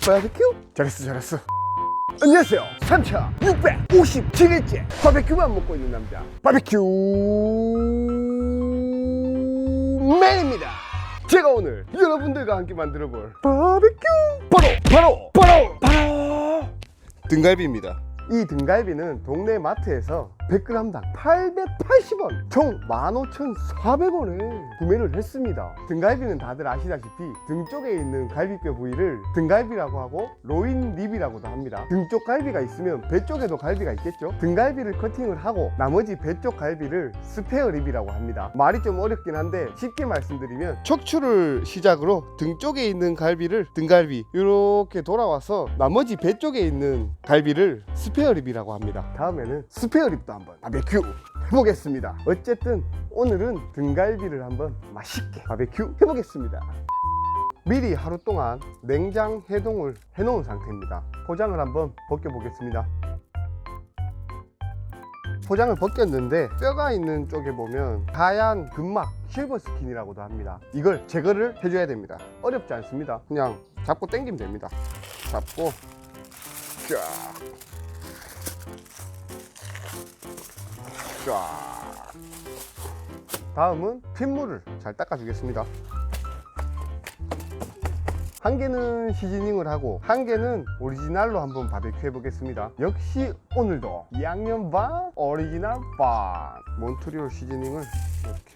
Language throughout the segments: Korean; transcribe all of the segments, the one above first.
바베큐 잘했어 잘했어. 안녕하세요. 3657일째 바베큐만 먹고 있는 남자 바베큐 맨입니다. 제가 오늘 여러분들과 함께 만들어볼 바베큐. 바로 바로 바로 바로! 등갈비입니다. 이 등갈비는 동네 마트에서 100g당 880원 총 15,400원에 구매를 했습니다. 등갈비는 다들 아시다시피 등 쪽에 있는 갈비뼈 부위를 등갈비라고 하고 로인 립이라고도 합니다. 등 쪽 갈비가 있으면 배 쪽에도 갈비가 있겠죠? 등갈비를 커팅을 하고 나머지 배 쪽 갈비를 스페어 립이라고 합니다. 말이 좀 어렵긴 한데 쉽게 말씀드리면 척추를 시작으로 등 쪽에 있는 갈비를 등갈비 이렇게 돌아와서 나머지 배 쪽에 있는 갈비를 스페어 립이라고 합니다. 다음에는 스페어 립도 한번 바베큐 해보겠습니다. 어쨌든 오늘은 등갈비를 한번 맛있게 바베큐 해보겠습니다. 미리 하루 동안 냉장 해동을 해놓은 상태입니다. 포장을 한번 벗겨보겠습니다. 포장을 벗겼는데 뼈가 있는 쪽에 보면 하얀 근막 실버 스킨이라고도 합니다. 이걸 제거를 해줘야 됩니다. 어렵지 않습니다. 그냥 잡고 당기면 됩니다. 잡고 쫙 쫙. 다음은 핏물을 잘 닦아주겠습니다. 한 개는 시즈닝을 하고 한 개는 오리지널로 한번 바베큐 해보겠습니다. 역시 오늘도 양념 반, 오리지널 반. 몬트리올 시즈닝을 이렇게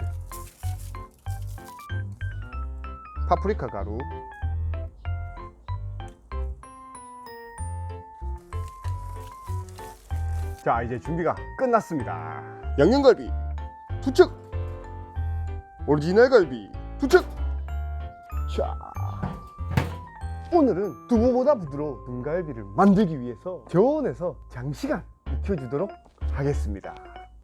파프리카 가루 자 이제 준비가 끝났습니다 양념갈비 투척 오리지널 갈비 투척 자 오늘은 두부보다 부드러운 등갈비를 만들기 위해서 저온에서 장시간 익혀주도록 하겠습니다.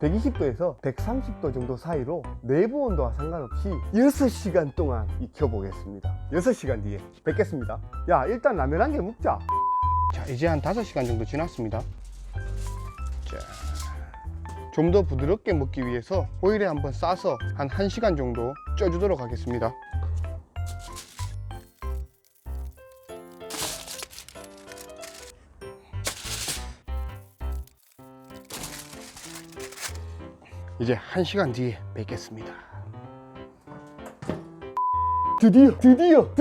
120도에서 130도 정도 사이로 내부 온도와 상관없이 6시간 동안 익혀보겠습니다. 6시간 뒤에 뵙겠습니다. 야 일단 라면 한 개 먹자. 자 이제 한 5시간 정도 지났습니다 좀 더 부드럽게 먹기 위해서 오일에 한번 싸서 한 1시간 정도 쪄주도록 하겠습니다. 이제 1시간 뒤에 뵙겠습니다. 드디어 드디어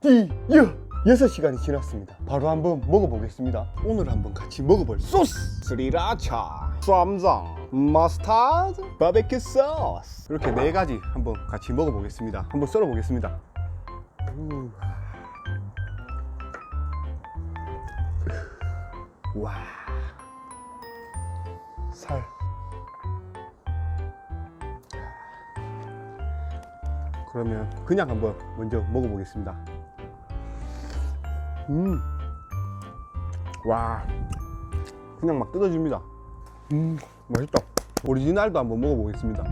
드디어 6시간이 지났습니다 바로 한번 먹어보겠습니다 오늘 한번 같이 먹어볼 소스 스리라차 쌈장 머스타드 바베큐 소스 이렇게 네 가지 한번 같이 먹어보겠습니다 한번 썰어 보겠습니다 와. 살. 그러면 그냥 한번 먼저 먹어보겠습니다. 음. 와. 그냥 막 뜯어집니다. 음, 맛있다. 오리지널도 한번 먹어보겠습니다.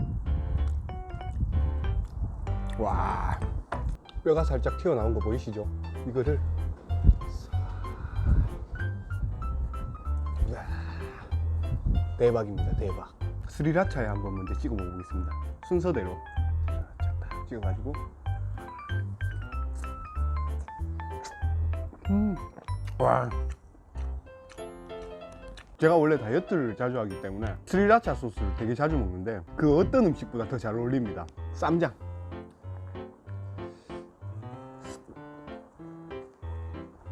와. 뼈가 살짝 튀어나온 거 보이시죠? 이거를 대박입니다 대박 스리라차에 한번 먼저 찍어 먹어보겠습니다 순서대로 찍어가지고 와 제가 원래 다이어트를 자주 하기 때문에 스리라차 소스를 되게 자주 먹는데 그 어떤 음식보다 더 잘 어울립니다 쌈장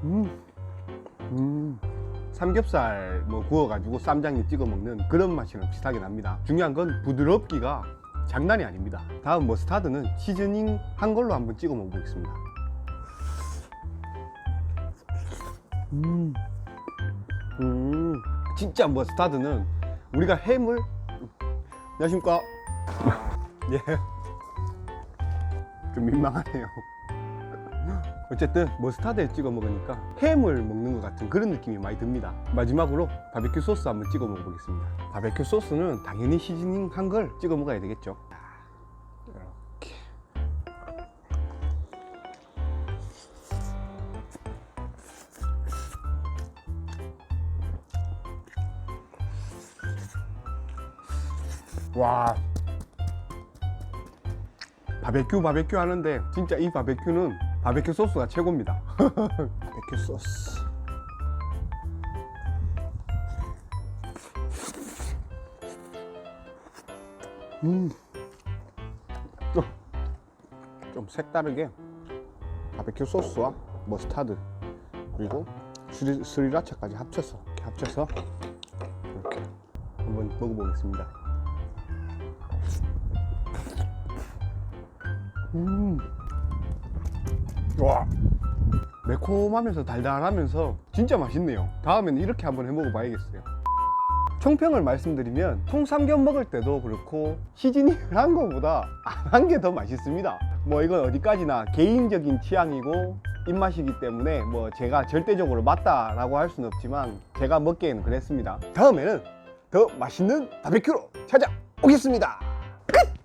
음. 음. 삼겹살 뭐 구워가지고 쌈장에 찍어 먹는 그런 맛이랑 비슷하게 납니다. 중요한 건 부드럽기가 장난이 아닙니다. 다음 머스타드는 시즈닝 한 걸로 한번 찍어 먹어보겠습니다. 음, 음, 진짜 머스타드는 우리가 햄을 안녕하십니까? 예, 좀 민망하네요. 어쨌든 머스타드에 찍어 먹으니까 햄을 먹는 것 같은 그런 느낌이 많이 듭니다. 마지막으로 바베큐 소스 한번 찍어 먹어보겠습니다. 바베큐 소스는 당연히 시즈닝 한 걸 찍어 먹어야 되겠죠 와 바베큐 바베큐 하는데 진짜 이 바베큐는 바베큐 소스가 최고입니다. 바베큐 소스. 음. 좀, 좀 색다르게 바베큐 소스와 머스타드 그리고 스리, 스리라차까지 합쳐서 이렇게 합쳐서 이렇게 한번 먹어보겠습니다. 음. 와. 매콤하면서 달달하면서 진짜 맛있네요. 다음에는 이렇게 한번 해 먹어 봐야겠어요. 총평을 말씀드리면 통삼겹 먹을 때도 그렇고 시즈닝을 한 거보다 안 한 게 더 맛있습니다. 뭐 이건 어디까지나 개인적인 취향이고 입맛이기 때문에 뭐 제가 절대적으로 맞다라고 할 수는 없지만 제가 먹기에는 그랬습니다. 다음에는 더 맛있는 바베큐로 찾아오겠습니다. 끝!